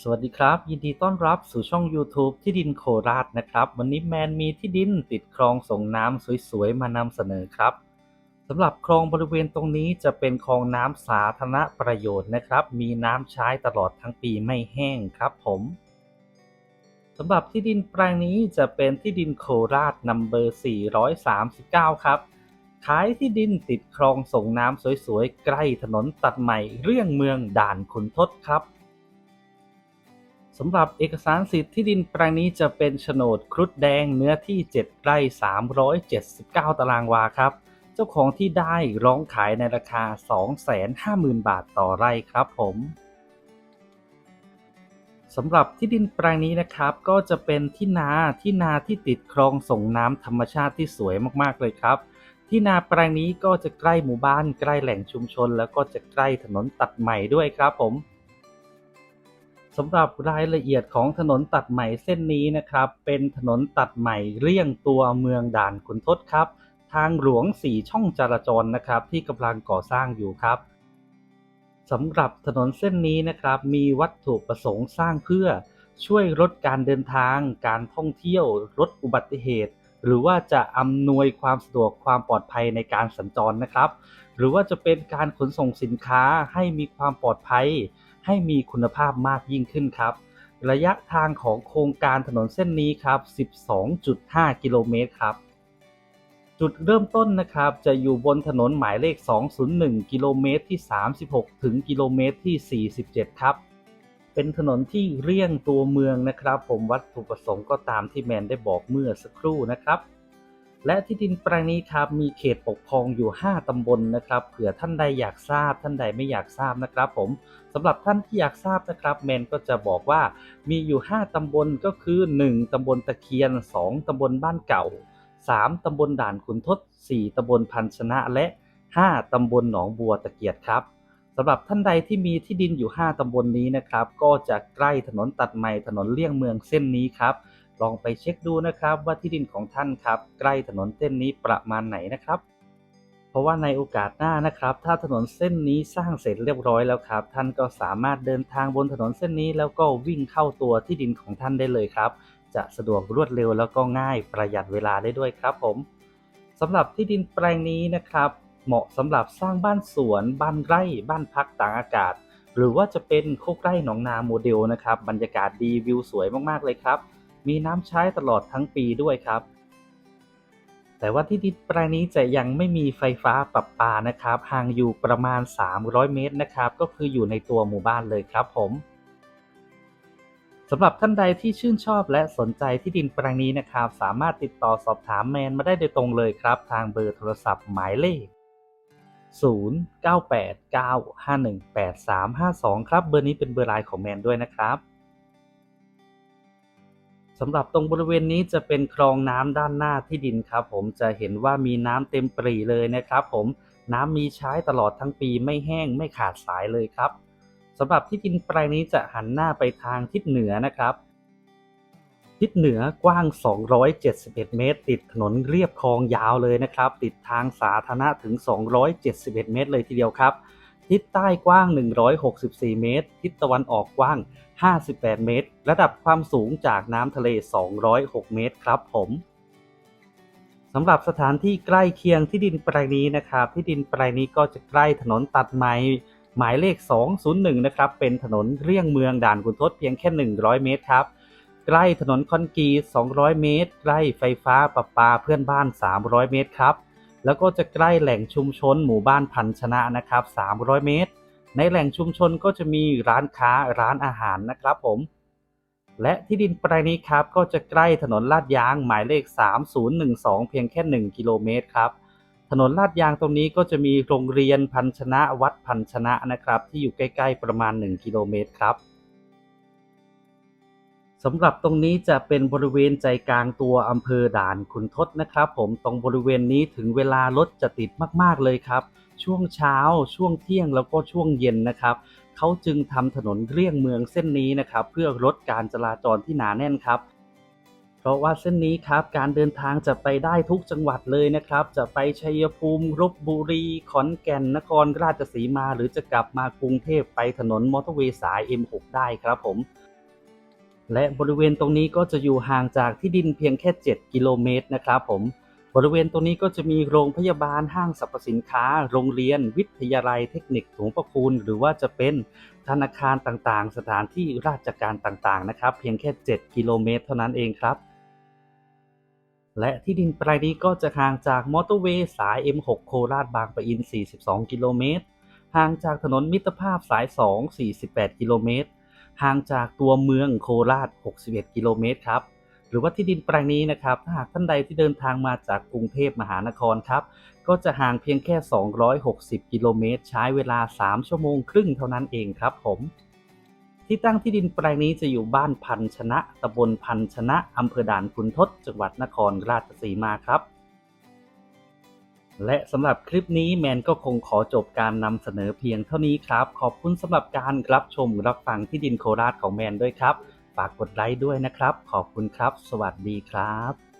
สวัสดีครับ ยินดีต้อนรับสู่ช่อง YouTube ที่ดินโคราชนะครับ วันนี้แมนมีที่ดินติดคลองส่งน้ำสวยๆ มานำเสนอครับสำหรับคลองบริเวณตรงนี้จะเป็นคลองน้ำสาธารณประโยชน์นะครับ มีน้ำใช้ตลอดทั้งปีไม่แห้งครับผมสำหรับที่ดินแปลงนี้จะเป็นที่ดินโคราชนัมเบอร์ 439 ครับขายที่ดินติดคลองส่งน้ำสวยๆ ใกล้ถนนตัดใหม่เรี่ยงเมืองด่านขุนทดครับ สำหรับเอกสารสิทธิ์ที่ดินแปลงนี้จะเป็นโฉนดครุฑแดงเนื้อที่ 7 ไร่ 379 ตารางวาครับ เจ้าของที่ได้ร้องขายในราคา 250,000 บาทต่อไร่ครับผมสำหรับที่ดินแปลงนี้นะครับ ก็จะเป็นที่นาที่นาที่ติดคลองส่งน้ำธรรมชาติที่สวยมากๆเลยครับ ที่นาแปลงนี้ก็จะใกล้หมู่บ้านใกล้แหล่งชุมชน แล้วก็จะใกล้ถนนตัดใหม่ด้วยครับผม สำหรับรายละเอียดของถนนตัดใหม่เส้นนี้นะครับ เป็นถนนตัดใหม่เลี่ยงตัวเมืองด่านขุนทดครับ ทางหลวงสี่ช่องจราจรนะครับ ที่กำลังก่อสร้างอยู่ครับสำหรับถนนเส้นนี้นะครับ มีวัตถุประสงค์สร้างเพื่อช่วยลดการเดินทาง การท่องเที่ยวลดอุบัติเหตุ หรือว่าจะอำนวยความสะดวกความปลอดภัยในการสัญจรนะครับ หรือว่าจะเป็นการขนส่งสินค้าให้มีความปลอดภัย ให้มีคุณภาพมากยิ่งขึ้นครับ ระยะทางของโครงการถนนเส้นนี้ครับ 12.5 กิโลเมตรครับ จุดเริ่มต้นนะครับ จะอยู่บนถนนหมายเลข 201 กิโลเมตรที่ 36 ถึงกิโลเมตรที่ 47 ครับ เป็นถนนที่เลี่ยงตัวเมืองนะครับ ผมวัตถุประสงค์ก็ตามที่แมนได้บอกเมื่อสักครู่นะครับ และที่ดินแปลงนี้ครับมีเขตปกครองอยู่ 5 ตำบลนะครับ เผื่อท่านใดอยากทราบ ท่านใดไม่อยากทราบนะครับ ผมสำหรับท่านที่อยากทราบนะครับแมนก็จะบอกว่ามีอยู่ 5 ตำบลก็คือ 1 ตำบลตะเคียน 2 ตำบลบ้านเก่า 3 ตำบลด่านขุนทด 4 ตำบลพันชนะและ 5 ตำบลหนองบัวตะเกียดครับสำหรับท่านใดที่มีที่ดินอยู่ 5 ตำบลนี้นะครับ ก็จะใกล้ถนนตัดใหม่ถนนเลี่ยงเมืองเส้นนี้ครับ ลองไปเช็คดูนะครับว่าที่ดินของท่านครับ ใกล้ถนนเส้นนี้ประมาณไหนนะครับ เพราะว่าในโอกาสหน้านะครับ ถ้าถนนเส้นนี้สร้างเสร็จเรียบร้อยแล้วครับ ท่านก็สามารถเดินทางบนถนนเส้นนี้ แล้วก็วิ่งเข้าตัวที่ดินของท่านได้เลยครับ จะสะดวกรวดเร็วแล้วก็ง่ายประหยัดเวลาได้ด้วยครับผมสำหรับที่ดินแปลงนี้นะครับ เหมาะสำหรับสร้างบ้านสวน บ้านไร่ บ้านพักต่างอากาศ หรือว่าจะเป็นโคกไร่หนองนาโมเดลนะครับ บรรยากาศดีวิวสวยมากๆเลยครับ มีน้ำใช้ตลอดทั้งปีด้วยครับ แต่ว่าที่ดินแปลงนี้จะยังไม่มีไฟฟ้าประปานะครับ ห่างอยู่ประมาณ 300 เมตรนะครับ ก็คืออยู่ในตัวหมู่บ้านเลยครับผมสำหรับท่านใดที่ชื่นชอบและสนใจที่ดินแปลงนี้นะครับ สามารถติดต่อสอบถามแมนมาได้โดยตรงเลยครับ ทางเบอร์โทรศัพท์หมายเลข 0989518352 ครับ เบอร์นี้เป็นเบอร์ไลน์ของแมนด้วยนะครับ สำหรับตรงบริเวณนี้จะเป็นคลองน้ำด้านหน้าที่ดินครับผมจะเห็นว่ามีน้ำเต็มปรีเลยนะครับ ผมน้ำมีใช้ตลอดทั้งปีไม่แห้งไม่ขาดสายเลยครับสำหรับที่ดินแปลงนี้จะหันหน้าไปทางทิศเหนือนะครับ ทิศเหนือกว้าง 271 เมตร ติดถนนเรียบคลองยาวเลยนะครับ ติดทางสาธารณะถึง 271 เมตรเลยทีเดียวครับ ทิศใต้กว้าง 164 เมตร ทิศตะวันออกกว้าง 58 เมตร ระดับความสูงจากน้ำทะเล 206 เมตรครับผมสำหรับสถานที่ใกล้เคียงที่ดินแปลงนี้นะครับ ที่ดินแปลงนี้ก็จะใกล้ถนนตัดไม้หมายเลข 201 นะครับ เป็นถนนเลี่ยงเมืองด่านขุนทดเพียงแค่ 100 เมตรครับ ใกล้ถนนคอนกรีต 200 เมตร ใกล้ไฟฟ้าประปาเพื่อนบ้าน 300 เมตรครับ แล้วก็จะใกล้แหล่งชุมชนหมู่บ้านพันชนะนะครับ 300 เมตร ในแหล่งชุมชนก็จะมีร้านค้าร้านอาหารนะครับผม และที่ดินแปลงนี้ครับก็จะใกล้ถนนลาดยางหมายเลข 3012 เพียงแค่ 1 กิโลเมตรครับ ถนนลาดยางตรงนี้ก็จะมีโรงเรียนพันชนะวัดพันชนะนะครับ ที่อยู่ใกล้ ๆ ประมาณ 1 กิโลเมตรครับ สำหรับตรงนี้จะเป็นบริเวณใจกลางตัวอำเภอด่านขุนทดนะครับ ผมตรงบริเวณนี้ถึงเวลารถจะติดมากๆเลยครับ ช่วงเช้าช่วงเที่ยงแล้วก็ช่วงเย็นนะครับเขาจึงทำถนนเลี่ยงเมืองเส้นนี้นะครับ เพื่อลดการจราจรที่หนาแน่นครับ เพราะว่าเส้นนี้ครับการเดินทางจะไปได้ทุกจังหวัดเลยนะครับ จะไปชัยภูมิลบบุรี ขอนแก่นนครราชสีมา หรือจะกลับมากรุงเทพไปถนนมอเตอร์เวย์สาย M6 ได้ครับผม และบริเวณตรงนี้ก็จะอยู่ห่างจากที่ดินเพียงแค่ 7 กิโลเมตรนะครับผม บริเวณตรงนี้ก็จะมีโรงพยาบาลห้างสรรพสินค้า โรงเรียน วิทยาลัยเทคนิคถุงประคุณ หรือว่าจะเป็นธนาคารต่างๆ สถานที่ราชการต่างๆนะครับ เพียงแค่ 7 กิโลเมตร เท่านั้นเองครับ และที่ดินแปลงนี้ก็จะห่างจากมอเตอร์เวย์สาย M6 โคราชบางปะอิน 42 กิโลเมตร ห่างจากถนนมิตรภาพสาย 2 48 กิโลเมตร ห่างจากตัวเมืองโคราช 61 กิโลเมตรครับ หรือว่าที่ดินแปลงนี้นะครับถ้าหากท่านใดที่เดินทางมาจากกรุงเทพมหานครครับ ก็จะห่างเพียงแค่ 260 กิโลเมตร ใช้เวลา 3 ชั่วโมงครึ่งเท่านั้นเองครับผมที่ตั้งที่ดินแปลงนี้จะอยู่บ้านพันชนะ ตำบลพันชนะ อำเภอด่านขุนทดจังหวัดนครราชสีมาครับ และสำหรับคลิปนี้แมนก็คงขอจบการนำเสนอเพียงเท่านี้ครับ ขอบคุณสำหรับการรับชมรับฟังที่ดินโคราชของแมนด้วยครับ ฝากกดไลค์ด้วยนะครับ ขอบคุณครับ สวัสดีครับ